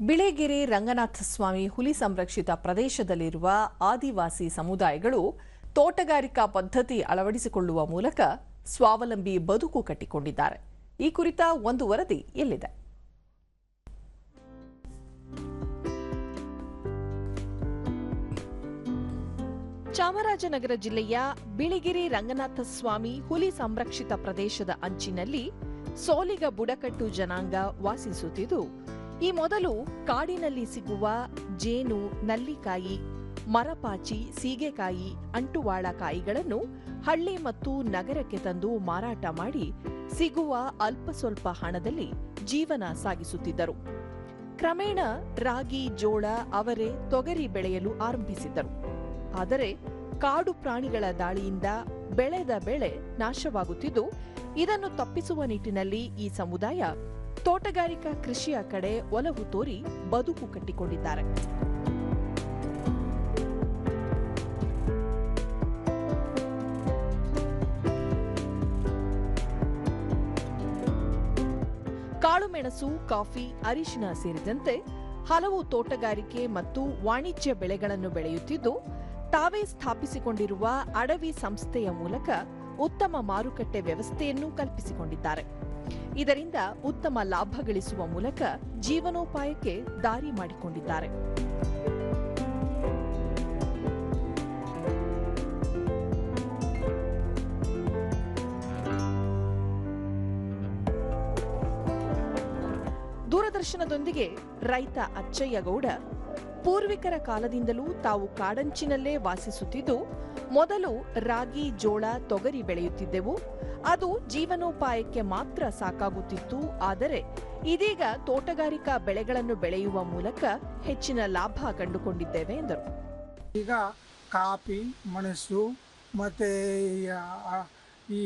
ಬಿಳಿಗಿರಿ ರಂಗನಾಥಸ್ವಾಮಿ ಹುಲಿ ಸಂರಕ್ಷಿತ ಪ್ರದೇಶದಲ್ಲಿರುವ ಆದಿವಾಸಿ ಸಮುದಾಯಗಳು ತೋಟಗಾರಿಕಾ ಪದ್ಧತಿ ಅಳವಡಿಸಿಕೊಳ್ಳುವ ಮೂಲಕ ಸ್ವಾವಲಂಬಿ ಬದುಕು ಕಟ್ಟಿಕೊಂಡಿದ್ದಾರೆ. ಈ ಕುರಿತ ಒಂದು ವರದಿ ಎಲ್ಲಿದೆ? ಚಾಮರಾಜನಗರ ಜಿಲ್ಲೆಯ ಬಿಳಿಗಿರಿ ರಂಗನಾಥಸ್ವಾಮಿ ಹುಲಿ ಸಂರಕ್ಷಿತ ಪ್ರದೇಶದ ಅಂಚಿನಲ್ಲಿ ಸೋಲಿಗ ಬುಡಕಟ್ಟು ಜನಾಂಗ ವಾಸಿಸುತ್ತಿದ್ದು ಈ ಮೊದಲು ಕಾಡಿನಲ್ಲಿ ಸಿಗುವ ಜೇನು, ನಲ್ಲಿಕಾಯಿ, ಮರಪಾಚಿ, ಸೀಗೆಕಾಯಿ ಅಂಟುವಾಳ ಕಾಯಿಗಳನ್ನು ಹಳ್ಳಿ ಮತ್ತು ನಗರಕ್ಕೆ ತಂದು ಮಾರಾಟ ಮಾಡಿ ಸಿಗುವ ಅಲ್ಪ ಸ್ವಲ್ಪ ಹಣದಲ್ಲಿ ಜೀವನ ಸಾಗಿಸುತ್ತಿದ್ದರು. ಕ್ರಮೇಣ ರಾಗಿ, ಜೋಳ ಅವರೆ ತೊಗರಿ ಬೆಳೆಯಲು ಆರಂಭಿಸಿದ್ದರು. ಆದರೆ ಕಾಡು ಪ್ರಾಣಿಗಳ ದಾಳಿಯಿಂದ ಬೆಳೆದ ಬೆಳೆ ನಾಶವಾಗುತ್ತಿದ್ದು, ಇದನ್ನು ತಪ್ಪಿಸುವ ನಿಟ್ಟಿನಲ್ಲಿ ಈ ಸಮುದಾಯ ತೋಟಗಾರಿಕಾ ಕೃಷಿಯ ಕಡೆ ಒಲವು ತೋರಿ ಬದುಕು ಕಟ್ಟಿಕೊಂಡಿದ್ದಾರೆ. ಕಾಳುಮೆಣಸು ಕಾಫಿ, ಅರಿಶಿನ ಸೇರಿದಂತೆ ಹಲವು ತೋಟಗಾರಿಕೆ ಮತ್ತು ವಾಣಿಜ್ಯ ಬೆಳೆಗಳನ್ನು ಬೆಳೆಯುತ್ತಿದ್ದು, ತಾವೇ ಸ್ಥಾಪಿಸಿಕೊಂಡಿರುವ ಅಡವಿ ಸಂಸ್ಥೆಯ ಮೂಲಕ ಉತ್ತಮ ಮಾರುಕಟ್ಟೆ ವ್ಯವಸ್ಥೆಯನ್ನು ಕಲ್ಪಿಸಿಕೊಂಡಿದ್ದಾರೆ. ಇದರಿಂದ ಉತ್ತಮ ಲಾಭ ಗಳಿಸುವ ಮೂಲಕ ಜೀವನೋಪಾಯಕ್ಕೆ ದಾರಿ ಮಾಡಿಕೊಂಡಿದ್ದಾರೆ. ದೂರದರ್ಶನದೊಂದಿಗೆ ರೈತ ಅಚ್ಚಯ್ಯಗೌಡ ಪೂರ್ವಿಕರ ಕಾಲದಿಂದಲೂ ತಾವು ಕಾಡಂಚಿನಲ್ಲೇ ವಾಸಿಸುತ್ತಿದ್ದು, ಮೊದಲು ರಾಗಿ, ಜೋಳ, ತೊಗರಿ ಬೆಳೆಯುತ್ತಿದ್ದೆವು. ಅದು ಜೀವನೋಪಾಯಕ್ಕೆ ಮಾತ್ರ ಸಾಕಾಗುತ್ತಿತ್ತು. ಆದರೆ ಇದೀಗ ತೋಟಗಾರಿಕಾ ಬೆಳೆಗಳನ್ನು ಬೆಳೆಯುವ ಮೂಲಕ ಹೆಚ್ಚಿನ ಲಾಭ ಕಂಡುಕೊಂಡಿದ್ದೇವೆ ಎಂದರು. ಈಗ ಕಾಫಿ, ಮೆಣಸು, ಮತ್ತು ಈ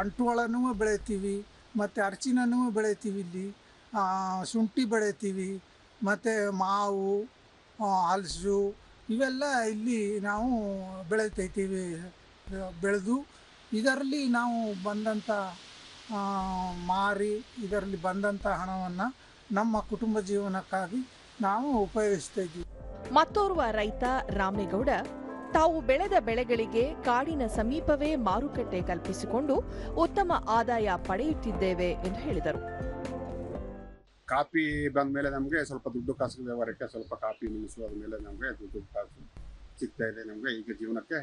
ಅಂಟುಗಳನ್ನು ಬೆಳಿತೀವಿ, ಮತ್ತು ಅರ್ಚಿನನ್ನು ಬೆಳಿತೀವಿ ಇಲ್ಲಿ. ಶುಂಠಿ ಬೆಳಿತೀವಿ, ಮತ್ತು ಮಾವು ಆ, ಹಲಸು ಇವೆಲ್ಲ ಇಲ್ಲಿ ನಾವು ಬೆಳೆತೈತೀವಿ ಬೆಳೆದು. ಇದರಲ್ಲಿ ನಾವು ಬಂದಂಥ ಮಾರಿ ಇದರಲ್ಲಿ ಬಂದಂಥ ಹಣವನ್ನು ನಮ್ಮ ಕುಟುಂಬ ಜೀವನಕ್ಕಾಗಿ ನಾವು ಉಪಯೋಗಿಸ್ತಾ ಇದ್ದೀವಿ. ಮತ್ತೋರ್ವ ರೈತ ರಾಮೇಗೌಡ ತಾವು ಬೆಳೆದ ಬೆಳೆಗಳಿಗೆ ಕಾಡಿನ ಸಮೀಪವೇ ಮಾರುಕಟ್ಟೆ ಕಲ್ಪಿಸಿಕೊಂಡು ಉತ್ತಮ ಆದಾಯ ಪಡೆಯುತ್ತಿದ್ದೇವೆ ಎಂದು ಹೇಳಿದರು. ಕಾಫಿ ಬಂದ ಮೇಲೆ ನಮಗೆ ಸ್ವಲ್ಪ ದುಡ್ಡು ಕಾಸು ವ್ಯವಹಾರಕ್ಕೆ ಸ್ವಲ್ಪ ಮೆಣಸು ಅದ ಮೇಲೆ ನಮಗೆ ದುಡ್ಡು ಕಾಸು ಸಿಗ್ತಾ ಇದೆ ನಮಗೆ. ಈಗ ಜೀವನಕ್ಕೆ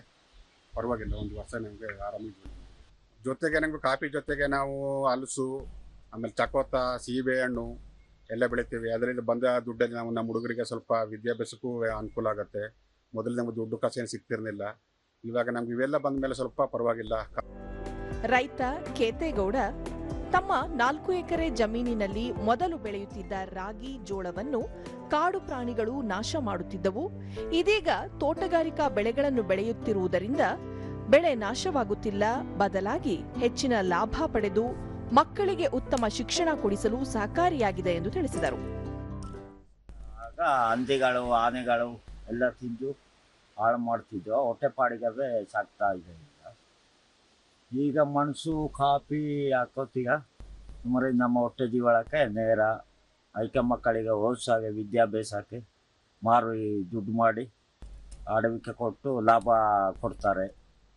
ಪರವಾಗಿಲ್ಲ, ಒಂದು ವರ್ಷ ನಮಗೆ ಆರಾಮ ಜೊತೆಗೆ ನಮಗೆ ಕಾಫಿ ಜೊತೆಗೆ ನಾವು ಹಲಸು, ಆಮೇಲೆ ಚಕೋತ ಸೀಬೆ ಹಣ್ಣು ಎಲ್ಲ ಬೆಳಿತೀವಿ. ಅದರಿಂದ ಬಂದ ದುಡ್ಡಲ್ಲಿ ನಾವು ನಮ್ಮ ಹುಡುಗರಿಗೆ ಸ್ವಲ್ಪ ವಿದ್ಯಾಭ್ಯಾಸಕ್ಕೂ ಅನುಕೂಲ ಆಗುತ್ತೆ. ಮೊದಲು ನಮಗೆ ದುಡ್ಡು ಕಾಸು ಏನು ಸಿಗ್ತಿರ್ಲಿಲ್ಲ. ಇವಾಗ ನಮ್ಗೆ ಇವೆಲ್ಲ ಬಂದ ಮೇಲೆ ಸ್ವಲ್ಪ ಪರವಾಗಿಲ್ಲ. ರೈತ ಕೇತೇಗೌಡ ತಮ್ಮ ನಾಲ್ಕು ಎಕರೆ ಜಮೀನಿನಲ್ಲಿ ಮೊದಲು ಬೆಳೆಯುತ್ತಿದ್ದ ರಾಗಿ ಜೋಳವನ್ನು ಕಾಡು ಪ್ರಾಣಿಗಳು ನಾಶ ಮಾಡುತ್ತಿದ್ದವು. ಇದೀಗ ತೋಟಗಾರಿಕಾ ಬೆಳೆಗಳನ್ನು ಬೆಳೆಯುತ್ತಿರುವುದರಿಂದ ಬೆಳೆ ನಾಶವಾಗುತ್ತಿಲ್ಲ. ಬದಲಾಗಿ ಹೆಚ್ಚಿನ ಲಾಭ ಪಡೆದು ಮಕ್ಕಳಿಗೆ ಉತ್ತಮ ಶಿಕ್ಷಣ ಕೊಡಿಸಲು ಸಹಕಾರಿಯಾಗಿದೆ ಎಂದು ತಿಳಿಸಿದರು. ಹಂದಿಗಳು, ಆನೆಗಳು ಎಲ್ಲ ತಿಂದು ಹಾಳು ಮಾಡ್ತಿದ್ದೋ ಹೊಟ್ಟೆಪಾಡಿಗೆ ಸಾಕ್ತಾ ಇದೆ ಈಗ ಮಣಸು ಕಾಫಿ ಹಾಕೋತೀಗ? ಸುಮಾರು ನಮ್ಮ ಹೊಟ್ಟೆ ಜೀವಳಕ್ಕೆ ನೇರ ಐಕ ಮಕ್ಕಳಿಗೆ ಓದಿಸಾಗೆ ವಿದ್ಯಾಭ್ಯಾಸಕ್ಕೆ ಮಾರು ದುಡ್ಡು ಮಾಡಿ ಅಡವಿಕೆ ಕೊಟ್ಟು ಲಾಭ ಕೊಡ್ತಾರೆ.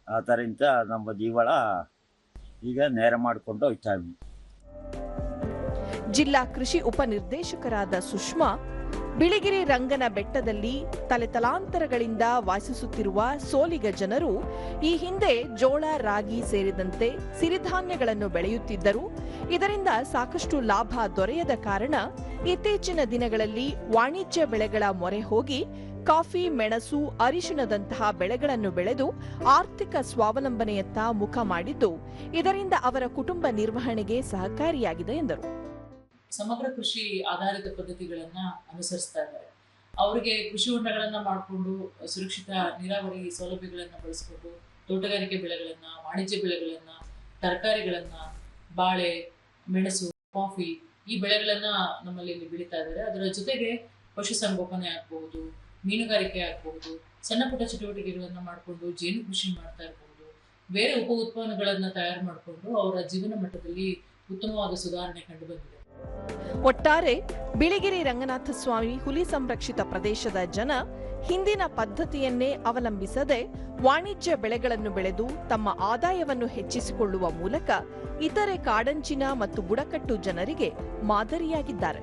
ಆದ್ದರಿಂದ ನಮ್ಮ ಜೀವಳ ಈಗ ನೇರ ಮಾಡಿಕೊಂಡು ಹೋಗ್ತಾ ಜಿಲ್ಲಾ ಕೃಷಿ ಉಪನಿರ್ದೇಶಕರಾದ ಸುಷ್ಮಾ ಬಿಳಿಗಿರಿ ರಂಗನ ಬೆಟ್ಟದಲ್ಲಿ ತಲೆತಲಾಂತರಗಳಿಂದ ವಾಸಿಸುತ್ತಿರುವ ಸೋಲಿಗ ಜನರು ಈ ಹಿಂದೆ ಜೋಳ, ರಾಗಿ ಸೇರಿದಂತೆ ಸಿರಿಧಾನ್ಯಗಳನ್ನು ಬೆಳೆಯುತ್ತಿದ್ದರು. ಇದರಿಂದ ಸಾಕಷ್ಟು ಲಾಭ ದೊರೆಯದ ಕಾರಣ ಇತ್ತೀಚಿನ ದಿನಗಳಲ್ಲಿ ವಾಣಿಜ್ಯ ಬೆಳೆಗಳ ಮೊರೆ ಹೋಗಿ ಕಾಫಿ, ಮೆಣಸು, ಅರಿಶಿಣದಂತಹ ಬೆಳೆಗಳನ್ನು ಬೆಳೆದು ಆರ್ಥಿಕ ಸ್ವಾವಲಂಬನೆಯತ್ತ ಮುಖ ಮಾಡಿದ್ದು ಇದರಿಂದ ಅವರ ಕುಟುಂಬ ನಿರ್ವಹಣೆಗೆ ಸಹಕಾರಿಯಾಗಿದೆ ಎಂದರು. ಸಮಗ್ರ ಕೃಷಿ ಆಧಾರಿತ ಪದ್ಧತಿಗಳನ್ನ ಅನುಸರಿಸ್ತಾ ಇದ್ದಾರೆ. ಅವರಿಗೆ ಕೃಷಿ ಹೊಂಡಗಳನ್ನ ಮಾಡಿಕೊಂಡು ಸುರಕ್ಷಿತ ನೀರಾವರಿ ಸೌಲಭ್ಯಗಳನ್ನ ಬಳಸಿಕೊಂಡು ತೋಟಗಾರಿಕೆ ಬೆಳೆಗಳನ್ನ, ವಾಣಿಜ್ಯ ಬೆಳೆಗಳನ್ನ, ತರಕಾರಿಗಳನ್ನ, ಬಾಳೆ, ಮೆಣಸು, ಕಾಫಿ ಈ ಬೆಳೆಗಳನ್ನ ನಮ್ಮಲ್ಲಿ ಇಲ್ಲಿ ಬೆಳೀತಾ ಇದ್ದಾರೆ. ಅದರ ಜೊತೆಗೆ ಪಶುಸಂಗೋಪನೆ ಆಗಬಹುದು ಮೀನುಗಾರಿಕೆ ಆಗಬಹುದು ಸಣ್ಣ ಪುಟ್ಟ ಚಟುವಟಿಕೆಗಳನ್ನ ಮಾಡಿಕೊಂಡು ಜೇನು ಕೃಷಿ ಮಾಡ್ತಾ ಇರಬಹುದು ಬೇರೆ ಉಪ ಉತ್ಪನ್ನಗಳನ್ನ ತಯಾರು ಮಾಡಿಕೊಂಡು ಅವರ ಜೀವನ ಮಟ್ಟದಲ್ಲಿ ಉತ್ತಮವಾದ ಸುಧಾರಣೆ ಕಂಡು ಬಂದಿದೆ. ಒಟ್ಟಾರೆ ಬಿಳಿಗಿರಿ ರಂಗನಾಥ ಸ್ವಾಮಿ ಹುಲಿ ಸಂರಕ್ಷಿತ ಪ್ರದೇಶದ ಜನ ಹಿಂದಿನ ಪದ್ಧತಿಯನ್ನೇ ಅವಲಂಬಿಸದೆ ವಾಣಿಜ್ಯ ಬೆಳೆಗಳನ್ನು ಬೆಳೆದು ತಮ್ಮ ಆದಾಯವನ್ನು ಹೆಚ್ಚಿಸಿಕೊಳ್ಳುವ ಮೂಲಕ ಇತರೆ ಕಾಡಂಚಿನ ಮತ್ತು ಬುಡಕಟ್ಟು ಜನರಿಗೆ ಮಾದರಿಯಾಗಿದ್ದಾರೆ.